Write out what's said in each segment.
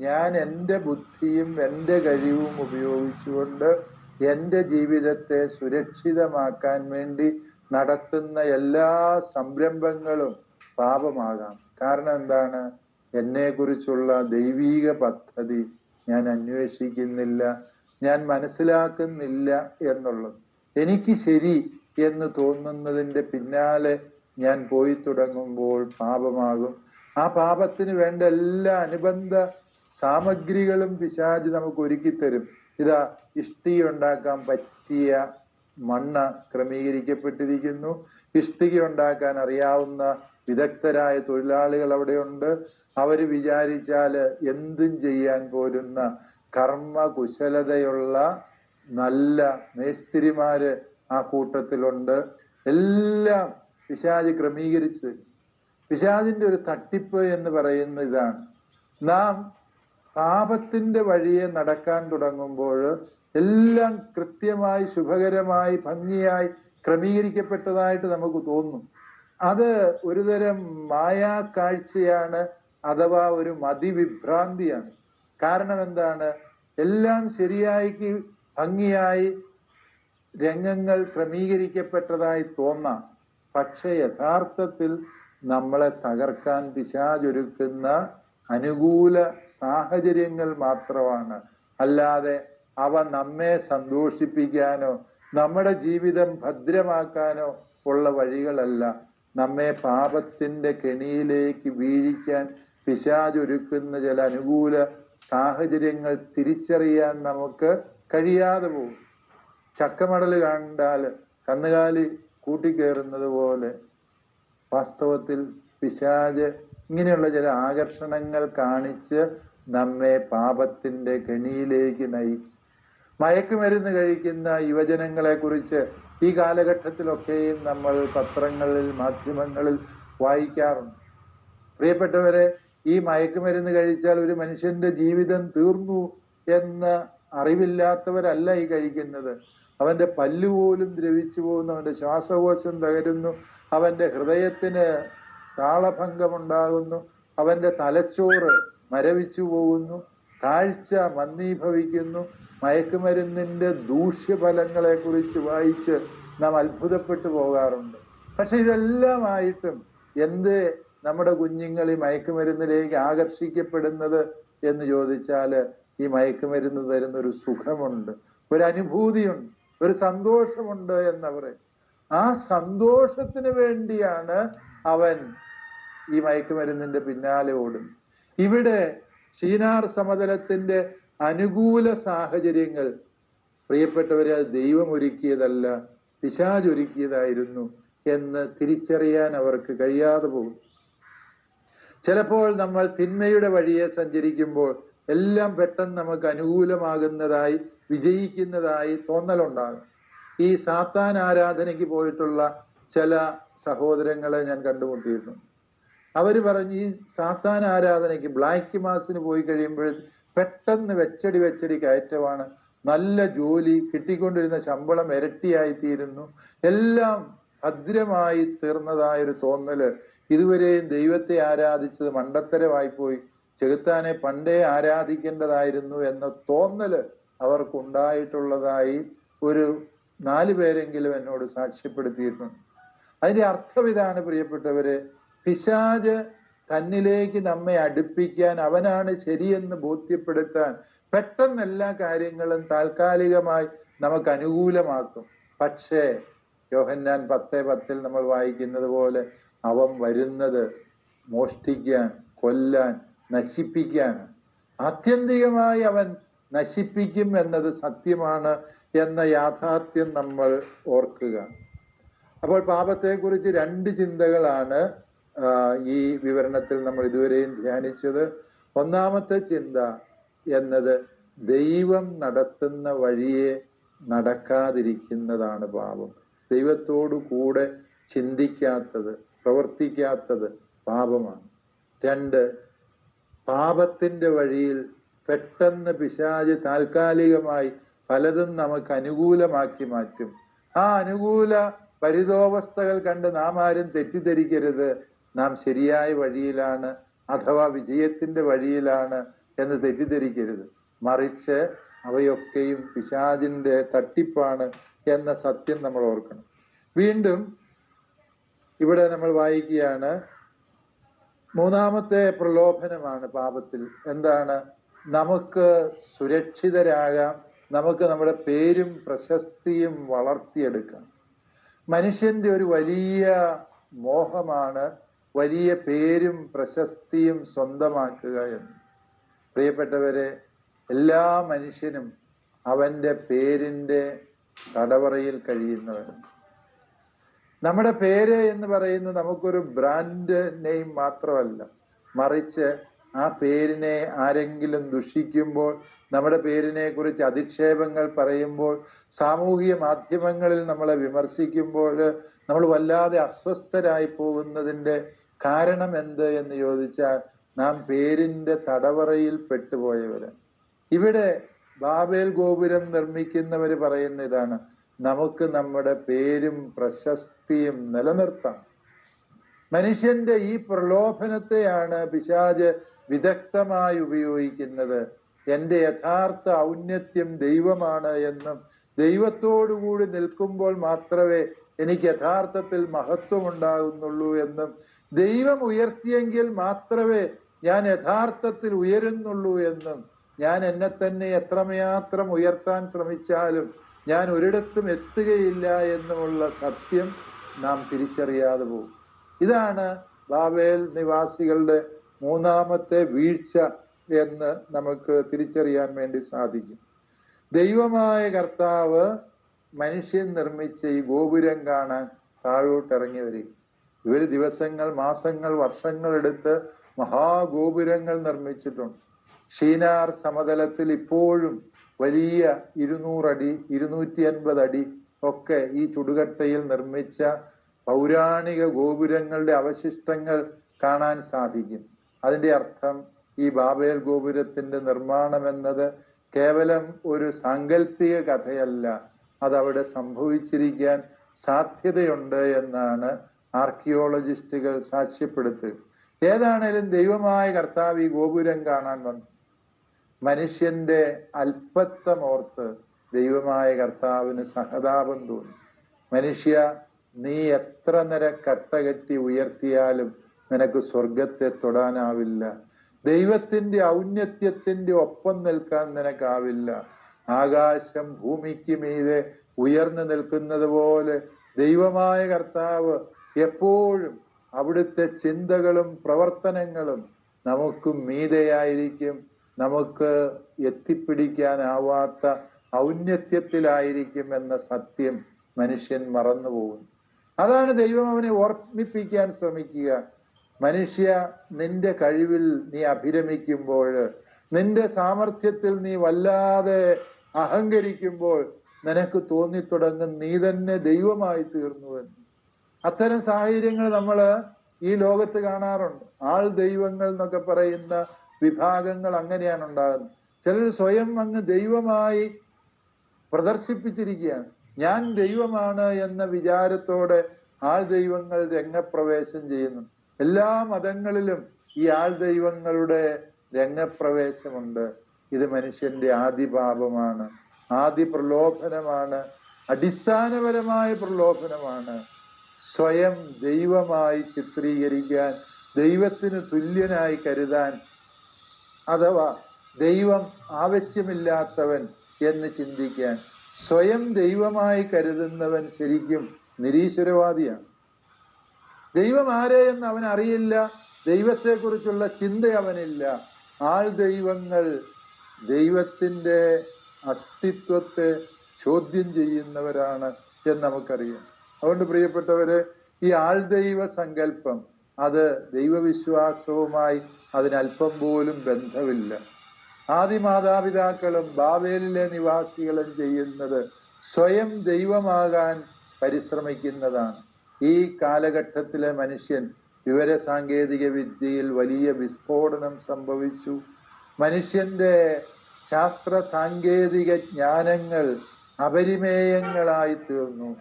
ഞാൻ എന്റെ ബുദ്ധിയും എന്റെ കഴിവും ഉപയോഗിച്ചുകൊണ്ട് എന്റെ ജീവിതത്തെ സുരക്ഷിതമാക്കാൻ വേണ്ടി നടത്തുന്ന എല്ലാ സംരംഭങ്ങളും പാപമാകാം. കാരണം എന്താണ്? എന്നെക്കുറിച്ചുള്ള ദൈവീക പദ്ധതി ഞാൻ അന്വേഷിക്കുന്നില്ല ഞാൻ മനസ്സിലാക്കുന്നില്ല എന്നുള്ളത്. എനിക്ക് ശരി എന്ന് തോന്നുന്നതിന്റെ പിന്നാലെ ഞാൻ പോയി തുടങ്ങുമ്പോൾ പാപമാകും. ആ പാപത്തിന് വേണ്ട എല്ലാ അനുബന്ധ സാമഗ്രികളും പിശാജ് നമുക്ക് ഒരുക്കി തരും ഇതാ ഇഷ്ടി ഉണ്ടാക്കാൻ പറ്റിയ മണ്ണ് ക്രമീകരിക്കപ്പെട്ടിരിക്കുന്നു. ഇഷ്ടിക ഉണ്ടാക്കാൻ അറിയാവുന്ന വിദഗ്ധരായ തൊഴിലാളികൾ അവിടെയുണ്ട്. അവർ വിചാരിച്ചാൽ എന്തും ചെയ്യാൻ പോരുന്ന കർമ്മ കുശലതയുള്ള നല്ല മേസ്തിരിമാര് ആ കൂട്ടത്തിലുണ്ട്. എല്ലാം പിശാജ് ക്രമീകരിച്ചു. പിശാജിന്റെ ഒരു തട്ടിപ്പ് എന്ന് പറയുന്ന ഇതാണ്. നാം പാപത്തിന്റെ വഴിയെ നടക്കാൻ തുടങ്ങുമ്പോൾ എല്ലാം കൃത്യമായി ശുഭകരമായി ഭംഗിയായി ക്രമീകരിക്കപ്പെട്ടതായിട്ട് നമുക്ക് തോന്നും. അത് ഒരുതരം മായാ കാഴ്ചയാണ് അഥവാ ഒരു മതിവിഭ്രാന്തിയാണ്. കാരണം എന്താണ് എല്ലാം ശരിയായി ഭംഗിയായി രംഗങ്ങൾ ക്രമീകരിക്കപ്പെട്ടതായി തോന്നാം. പക്ഷെ യഥാർത്ഥത്തിൽ നമ്മളെ തകർക്കാൻ പിശാചൊരുക്കുന്ന അനുകൂല സാഹചര്യങ്ങൾ മാത്രമാണ്. അല്ലാതെ അവ നമ്മെ സന്തോഷിപ്പിക്കാനോ നമ്മുടെ ജീവിതം ഭദ്രമാക്കാനോ ഉള്ള വഴികളല്ല. നമ്മെ പാപത്തിന്റെ കെണിയിലേക്ക് വീഴിക്കാൻ പിശാചൊരുക്കുന്ന ചില അനുകൂല സാഹചര്യങ്ങൾ തിരിച്ചറിയാൻ നമുക്ക് കഴിയാതെ പോകും. ചക്കമടൽ കണ്ടാൽ കന്നുകാലി കൂട്ടിക്കേറുന്നത് പോലെ വാസ്തവത്തിൽ പിശാജ് ഇങ്ങനെയുള്ള ചില ആകർഷണങ്ങൾ കാണിച്ച് നമ്മെ പാപത്തിന്റെ കെണിയിലേക്ക് നയി. മയക്കുമരുന്ന് കഴിക്കുന്ന യുവജനങ്ങളെ കുറിച്ച് ഈ കാലഘട്ടത്തിലൊക്കെയും നമ്മൾ പത്രങ്ങളിൽ മാധ്യമങ്ങളിൽ വായിക്കാറുണ്ട്. പ്രിയപ്പെട്ടവരെ ഈ മയക്കുമരുന്ന് കഴിച്ചാൽ ഒരു മനുഷ്യന്റെ ജീവിതം തീർന്നു എന്ന് അറിവില്ലാത്തവരല്ല ഈ കഴിക്കുന്നത്. അവന്റെ പല്ലുപോലും ദ്രവിച്ചു പോകുന്നു അവന്റെ ശ്വാസകോശം തകരുന്നു അവന്റെ ഹൃദയത്തിന് താളഭംഗമുണ്ടാകുന്നു അവന്റെ തലച്ചോറ് മരവിച്ചു പോകുന്നു. കാഴ്ച മന്ദീഭവിക്കുന്നു. മയക്കുമരുന്നിന്റെ ദൂഷ്യഫലങ്ങളെ കുറിച്ച് വായിച്ച് നാം അത്ഭുതപ്പെട്ടു പോകാറുണ്ട്. പക്ഷെ ഇതെല്ലാമായിട്ടും എന്ത് നമ്മുടെ കുഞ്ഞുങ്ങൾ ഈ മയക്കുമരുന്നിലേക്ക് ആകർഷിക്കപ്പെടുന്നത് എന്ന് ചോദിച്ചാൽ ഈ മയക്കുമരുന്ന് തരുന്ന ഒരു സുഖമുണ്ട് ഒരു അനുഭൂതിയുണ്ട് ഒരു സന്തോഷമുണ്ട് എന്ന് എന്നവർ. ആ സന്തോഷത്തിന് വേണ്ടിയാണ് അവൻ ഈ മയക്കുമരുന്നിന്റെ പിന്നാലെ ഓടും. ഇവിടെ ഷീനാർ സമതലത്തിന്റെ അനുകൂല സാഹചര്യങ്ങൾ. പ്രിയപ്പെട്ടവരെ അത് ദൈവം ഒരുക്കിയതല്ല പിശാജ് ഒരുക്കിയതായിരുന്നു എന്ന് തിരിച്ചറിയാൻ അവർക്ക് കഴിയാതെ പോകും. ചിലപ്പോൾ നമ്മൾ തിന്മയുടെ വഴിയെ സഞ്ചരിക്കുമ്പോൾ എല്ലാം പെട്ടെന്ന് നമുക്ക് അനുകൂലമാകുന്നതായി വിജയിക്കുന്നതായി തോന്നലുണ്ടാകും. ഈ സാത്താൻ ആരാധനയ്ക്ക് പോയിട്ടുള്ള ചില സഹോദരങ്ങളെ ഞാൻ കണ്ടുമുട്ടിയിട്ടുണ്ട്. അവർ പറഞ്ഞു ഈ സാത്താൻ ആരാധനയ്ക്ക് ബ്ലാക്ക് മാസിന് പോയി കഴിയുമ്പോൾ പെട്ടെന്ന് വെച്ചടി വെച്ചടി കയറ്റമാണ്. നല്ല ജോലി കിട്ടിക്കൊണ്ടിരുന്ന ശമ്പളം ഇരട്ടിയായി തീരുന്നു എല്ലാം ഭദ്രമായി തീർന്നതായൊരു തോന്നൽ. ഇതുവരെയും ദൈവത്തെ ആരാധിച്ചത് മണ്ടത്തരമായി പോയി ചെകുത്താനെ പണ്ടേ ആരാധിക്കേണ്ടതായിരുന്നു എന്ന തോന്നൽ അവർക്കുണ്ടായിട്ടുള്ളതായി ഒരു നാല് പേരെങ്കിലും എന്നോട് സാക്ഷ്യപ്പെടുത്തിയിട്ടുണ്ട്. അതിന്റെ അർത്ഥം ഇതാണ് പ്രിയപ്പെട്ടവരെ. പിശാജ് തന്നിലേക്ക് നമ്മെ അടുപ്പിക്കാൻ അവനാണ് ശരിയെന്ന് ബോധ്യപ്പെടുത്താൻ പെട്ടെന്ന് എല്ലാ കാര്യങ്ങളും താൽക്കാലികമായി നമുക്ക് അനുകൂലമാക്കും. പക്ഷേ യോഹന്നാൻ പത്ത് പത്തിൽ നമ്മൾ വായിക്കുന്നത് പോലെ അവൻ വരുന്നത് മോഷ്ടിക്കാൻ കൊല്ലാൻ നശിപ്പിക്കാൻ. ആത്യന്തികമായി അവൻ നശിപ്പിക്കും എന്നത് സത്യമാണ് എന്ന യാഥാർത്ഥ്യം നമ്മൾ ഓർക്കുക. അപ്പോൾ പാപത്തെക്കുറിച്ച് രണ്ട് ചിന്തകളാണ് ഈ വിവരണത്തിൽ നമ്മൾ ഇതുവരെയും ധ്യാനിച്ചത് ഒന്നാമത്തെ ചിന്ത എന്നത് ദൈവം നടത്തുന്ന വഴിയെ നടക്കാതിരിക്കുന്നതാണ് പാപം. ദൈവത്തോടു കൂടെ ചിന്തിക്കാത്തത് പ്രവർത്തിക്കാത്തത് പാപമാണ്. രണ്ട് പാപത്തിന്റെ വഴിയിൽ പെട്ടെന്ന് പിശാജ് താൽക്കാലികമായി പലതും നമുക്ക് അനുകൂലമാക്കി മാറ്റും. ആ അനുകൂല പരിതോവസ്ഥകൾ കണ്ട് നാം ആരും തെറ്റിദ്ധരിക്കരുത്. നാം ശരിയായ വഴിയിലാണ് അഥവാ വിജയത്തിന്റെ വഴിയിലാണ് എന്ന് തെറ്റിദ്ധരിക്കരുത്. മറിച്ച് അവയൊക്കെയും പിശാചിന്റെ തട്ടിപ്പാണ് എന്ന സത്യം നമ്മൾ ഓർക്കണം. വീണ്ടും ഇവിടെ നമ്മൾ വായിക്കുകയാണ് മൂന്നാമത്തെ പ്രലോഭനമാണ് പാപത്തിൽ. എന്താണ്? നമുക്ക് സുരക്ഷിതരാകാം നമുക്ക് നമ്മുടെ പേരും പ്രശസ്തിയും വളർത്തിയെടുക്കാം. മനുഷ്യന്റെ ഒരു വലിയ മോഹമാണ് വലിയ പേരും പ്രശസ്തിയും സ്വന്തമാക്കുക എന്ന്. പ്രിയപ്പെട്ടവരെ എല്ലാ മനുഷ്യനും അവന്റെ പേരിന്റെ തടവറയിൽ കഴിയുന്നവരാണ് നമ്മുടെ പേര് എന്ന് പറയുന്നത് നമുക്കൊരു ബ്രാൻഡ് നെയിം മാത്രമല്ല. മറിച്ച് ആ പേരിനെ ആരെങ്കിലും ദുഷിക്കുമ്പോൾ നമ്മുടെ പേരിനെ കുറിച്ച് അധിക്ഷേപങ്ങൾ പറയുമ്പോൾ സാമൂഹിക മാധ്യമങ്ങളിൽ നമ്മളെ വിമർശിക്കുമ്പോൾ നമ്മൾ വല്ലാതെ അസ്വസ്ഥരായി പോകുന്നതിന്റെ കാരണം എന്ത് എന്ന് ചോദിച്ചാൽ നാം പേരിന്റെ തടവറയിൽ പെട്ടുപോയവര്. ഇവിടെ ബാബേൽ ഗോപുരം നിർമ്മിക്കുന്നവർ പറയുന്ന ഇതാണ് നമുക്ക് നമ്മുടെ പേരും പ്രശസ്തിയും നിലനിർത്താം. മനുഷ്യന്റെ ഈ പ്രലോഭനത്തെയാണ് പിശാജ് വിദഗ്ധമായി ഉപയോഗിക്കുന്നത്. എന്റെ യഥാർത്ഥ ഔന്നത്യം ദൈവമാണ് എന്നും ദൈവത്തോടുകൂടി നിൽക്കുമ്പോൾ മാത്രമേ എനിക്ക് യഥാർത്ഥത്തിൽ മഹത്വം ഉണ്ടാകുന്നുള്ളൂ എന്നും ദൈവം ഉയർത്തിയെങ്കിൽ മാത്രമേ ഞാൻ യഥാർത്ഥത്തിൽ ഉയരുന്നുള്ളൂ എന്നും ഞാൻ എന്നെ തന്നെ എത്രമാത്രം ഉയർത്താൻ ശ്രമിച്ചാലും ഞാൻ ഒരിടത്തും എത്തുകയില്ല എന്നുമുള്ള സത്യം നാം തിരിച്ചറിയാതെ പോകും. ഇതാണ് ബാബേൽ നിവാസികളുടെ മൂന്നാമത്തെ വീഴ്ച എന്ന് നമുക്ക് തിരിച്ചറിയാൻ വേണ്ടി സാധിക്കും. ദൈവമായ കർത്താവ് മനുഷ്യൻ നിർമ്മിച്ച ഈ ഗോപുരം കാണാൻ താഴോട്ടിറങ്ങി വരിക. ഇവർ ദിവസങ്ങൾ മാസങ്ങൾ വർഷങ്ങൾ എടുത്ത് മഹാഗോപുരങ്ങൾ നിർമ്മിച്ചിട്ടുണ്ട്. ഷീനാർ സമതലത്തിൽ ഇപ്പോഴും വലിയ ഇരുന്നൂറടി ഇരുന്നൂറ്റി അൻപത് അടി ഒക്കെ ഈ ചുടുകട്ടയിൽ നിർമ്മിച്ച പൗരാണിക ഗോപുരങ്ങളുടെ അവശിഷ്ടങ്ങൾ കാണാൻ സാധിക്കും. അതിന്റെ അർത്ഥം ഈ ബാബേൽ ഗോപുരത്തിന്റെ നിർമ്മാണം എന്നത് കേവലം ഒരു സാങ്കല്പിക കഥയല്ല. അതവിടെ സംഭവിച്ചിരിക്കാൻ സാധ്യതയുണ്ട് എന്നാണ് ആർക്കിയോളജിസ്റ്റുകൾ സാക്ഷ്യപ്പെടുത്തുക ഏതാണേലും ദൈവമായ കർത്താവ് ഈ ഗോപുരം കാണാൻ വന്നു. മനുഷ്യന്റെ അല്പത്തമോർത്ത് ദൈവമായ കർത്താവിന് സഹതാപം തോന്നി. മനുഷ്യ നീ എത്ര നിര കട്ടകെട്ടി ഉയർത്തിയാലും നിനക്ക് സ്വർഗത്തെ തൊടാനാവില്ല. ദൈവത്തിന്റെ ഔന്നത്യത്തിന്റെ ഒപ്പം നിൽക്കാൻ നിനക്കാവില്ല. ആകാശം ഭൂമിക്ക് മീതെ ഉയർന്നു നിൽക്കുന്നത് പോലെ ദൈവമായ കർത്താവ് എപ്പോഴും അവിടുത്തെ ചിന്തകളും പ്രവർത്തനങ്ങളും നമുക്ക് മീതയായിരിക്കും. നമുക്ക് എത്തിപ്പിടിക്കാനാവാത്ത ഔന്നത്യത്തിലായിരിക്കും എന്ന സത്യം മനുഷ്യൻ മറന്നുപോകുന്നു. അതാണ് ദൈവം അവനെ ഓർമ്മിപ്പിക്കാൻ ശ്രമിക്കുക. മനുഷ്യ നിന്റെ കഴിവിൽ നീ അഭിരമിക്കുമ്പോൾ നിന്റെ സാമർഥ്യത്തിൽ നീ വല്ലാതെ അഹങ്കരിക്കുമ്പോൾ നിനക്ക് തോന്നിത്തുടങ്ങും നീ തന്നെ ദൈവമായി തീർന്നുവെന്ന് അത്തരം സാഹചര്യങ്ങൾ നമ്മൾ ഈ ലോകത്ത് കാണാറുണ്ട്. ആൾ ദൈവങ്ങൾ എന്നൊക്കെ പറയുന്ന വിഭാഗങ്ങൾ അങ്ങനെയാണ് ഉണ്ടാകുന്നത്. ചിലർ സ്വയം അങ്ങ് ദൈവമായി പ്രദർശിപ്പിച്ചിരിക്കുകയാണ്. ഞാൻ ദൈവമാണ് എന്ന വിചാരത്തോടെ ആൾ ദൈവങ്ങൾ രംഗപ്രവേശം ചെയ്യുന്നു. എല്ലാ മതങ്ങളിലും ഈ ആൾ ദൈവങ്ങളുടെ രംഗപ്രവേശമുണ്ട്. ഇത് മനുഷ്യന്റെ ആദിപാപമാണ് ആദി പ്രലോഭനമാണ് അടിസ്ഥാനപരമായ പ്രലോഭനമാണ്. സ്വയം ദൈവമായി ചിത്രീകരിക്കാൻ ദൈവത്തിന് തുല്യനായി കരുതാൻ അഥവാ ദൈവം ആവശ്യമില്ലാത്തവൻ എന്ന് ചിന്തിക്കാൻ. സ്വയം ദൈവമായി കരുതുന്നവൻ ശരിക്കും നിരീശ്വരവാദിയാണ്. ദൈവം ആരെ എന്ന് അവൻ അറിയില്ല ദൈവത്തെക്കുറിച്ചുള്ള ചിന്ത അവനില്ല. ആൾ ദൈവങ്ങൾ ദൈവത്തിന്റെ അസ്തിത്വത്തെ ചോദ്യം ചെയ്യുന്നവരാണ് എന്ന് നമുക്കറിയാം. അതുകൊണ്ട് പ്രിയപ്പെട്ടവര് ഈ ആൾദൈവ സങ്കല്പം അത് ദൈവവിശ്വാസവുമായി അതിനല്പം പോലും ബന്ധമില്ല. ആദി മാതാപിതാക്കളും ബാബേലിലെ നിവാസികളും ചെയ്യുന്നത് സ്വയം ദൈവമാകാൻ പരിശ്രമിക്കുന്നതാണ്. ഈ കാലഘട്ടത്തിലെ മനുഷ്യൻ വിവര സാങ്കേതിക വിദ്യയിൽ വലിയ വിസ്ഫോടനം സംഭവിച്ചു. മനുഷ്യന്റെ ശാസ്ത്ര സാങ്കേതിക ജ്ഞാനങ്ങൾ അപരിമേയങ്ങളായി തീർന്നു.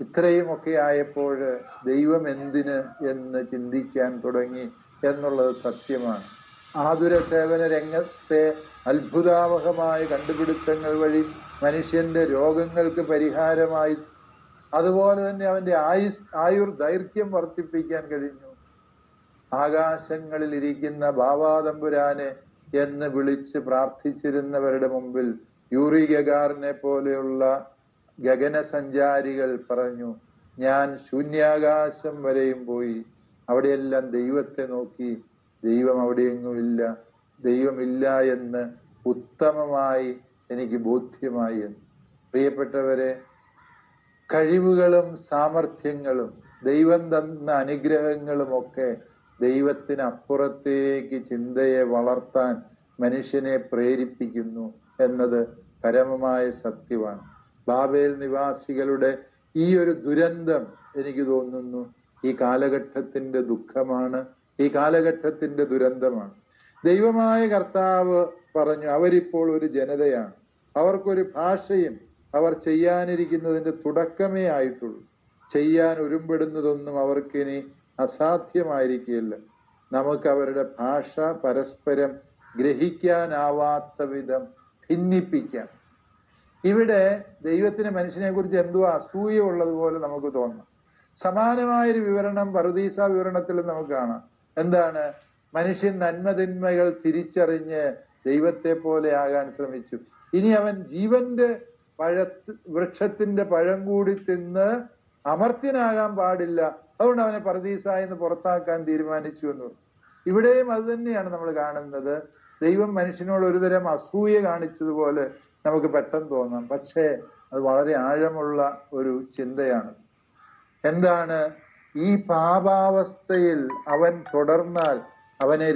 ഇത്രയുമൊക്കെ ആയപ്പോൾ ദൈവം എന്തിന് എന്ന് ചിന്തിക്കാൻ തുടങ്ങി എന്നുള്ളത് സത്യമാണ്. ആതുര സേവന രംഗത്തെ അത്ഭുതാവഹമായ കണ്ടുപിടുത്തങ്ങൾ വഴി മനുഷ്യന്റെ രോഗങ്ങൾക്ക് പരിഹാരമായി അതുപോലെ തന്നെ അവന്റെ ആയുസ് ആയുർ ദൈർഘ്യം വർദ്ധിപ്പിക്കാൻ കഴിഞ്ഞു. ആകാശങ്ങളിൽ ഇരിക്കുന്ന ബാബാതമ്പുരാനെ എന്ന് വിളിച്ച് പ്രാർത്ഥിച്ചിരുന്നവരുടെ മുമ്പിൽ യൂറി ഗഗാറിനെ പോലെയുള്ള ഗഗന സഞ്ചാരികൾ പറഞ്ഞു ഞാൻ ശൂന്യാകാശം വരെയും പോയി. അവിടെയെല്ലാം ദൈവത്തെ നോക്കി. ദൈവം അവിടെയെങ്ങും ഇല്ല ദൈവമില്ല എന്ന് ഉത്തമമായി എനിക്ക് ബോധ്യമായി എന്ന്. പ്രിയപ്പെട്ടവരെ കഴിവുകളും സാമർഥ്യങ്ങളും ദൈവം തന്ന അനുഗ്രഹങ്ങളും ഒക്കെ ദൈവത്തിനപ്പുറത്തേക്ക് ചിന്തയെ വളർത്താൻ മനുഷ്യനെ പ്രേരിപ്പിക്കുന്നു എന്നത് പരമമായ സത്യമാണ്. ബാബേൽ നിവാസികളുടെ ഈ ഒരു ദുരന്തം എനിക്ക് തോന്നുന്നു ഈ കാലഘട്ടത്തിന്റെ ദുഃഖമാണ് ഈ കാലഘട്ടത്തിന്റെ ദുരന്തമാണ്. ദൈവമായ കർത്താവ് പറഞ്ഞു അവരിപ്പോൾ ഒരു ജനതയാണ്. അവർക്കൊരു ഭാഷയും അവർ ചെയ്യാനിരിക്കുന്നതിന്റെ തുടക്കമേ ആയിട്ടുള്ളൂ. ചെയ്യാൻ ഒരുമ്പെടുന്നതൊന്നും അവർക്കിനി അസാധ്യമായിരിക്കില്ല നമുക്ക് അവരുടെ ഭാഷ പരസ്പരം ഗ്രഹിക്കാനാവാത്ത വിധം ഭിന്നിപ്പിക്കാം. ഇവിടെ ദൈവത്തിന് മനുഷ്യനെ കുറിച്ച് എന്തോ അസൂയ ഉള്ളതുപോലെ നമുക്ക് തോന്നാം. സമാനമായൊരു വിവരണം പറുദീസ വിവരണത്തിൽ നമുക്ക് കാണാം. എന്താണ്? മനുഷ്യൻ നന്മതിന്മകൾ തിരിച്ചറിഞ്ഞ് ദൈവത്തെ പോലെ ആകാൻ ശ്രമിച്ചു. ഇനി അവൻ ജീവന്റെ പഴ വൃക്ഷത്തിന്റെ പഴം കൂടി തിന്ന് അമർത്യനാകാൻ പാടില്ല. അതുകൊണ്ട് അവനെ പർദീസ എന്ന് പുറത്താക്കാൻ തീരുമാനിച്ചു എന്ന്. ഇവിടെയും അത് തന്നെയാണ് നമ്മൾ കാണുന്നത്. ദൈവം മനുഷ്യനോട് ഒരുതരം അസൂയ കാണിച്ചതുപോലെ നമുക്ക് പെട്ടെന്ന് തോന്നാം. പക്ഷേ അത് വളരെ ആഴമുള്ള ഒരു ചിന്തയാണ്. എന്താണ്? ഈ പാപാവസ്ഥയിൽ അവൻ തുടർന്നാൽ അവനെ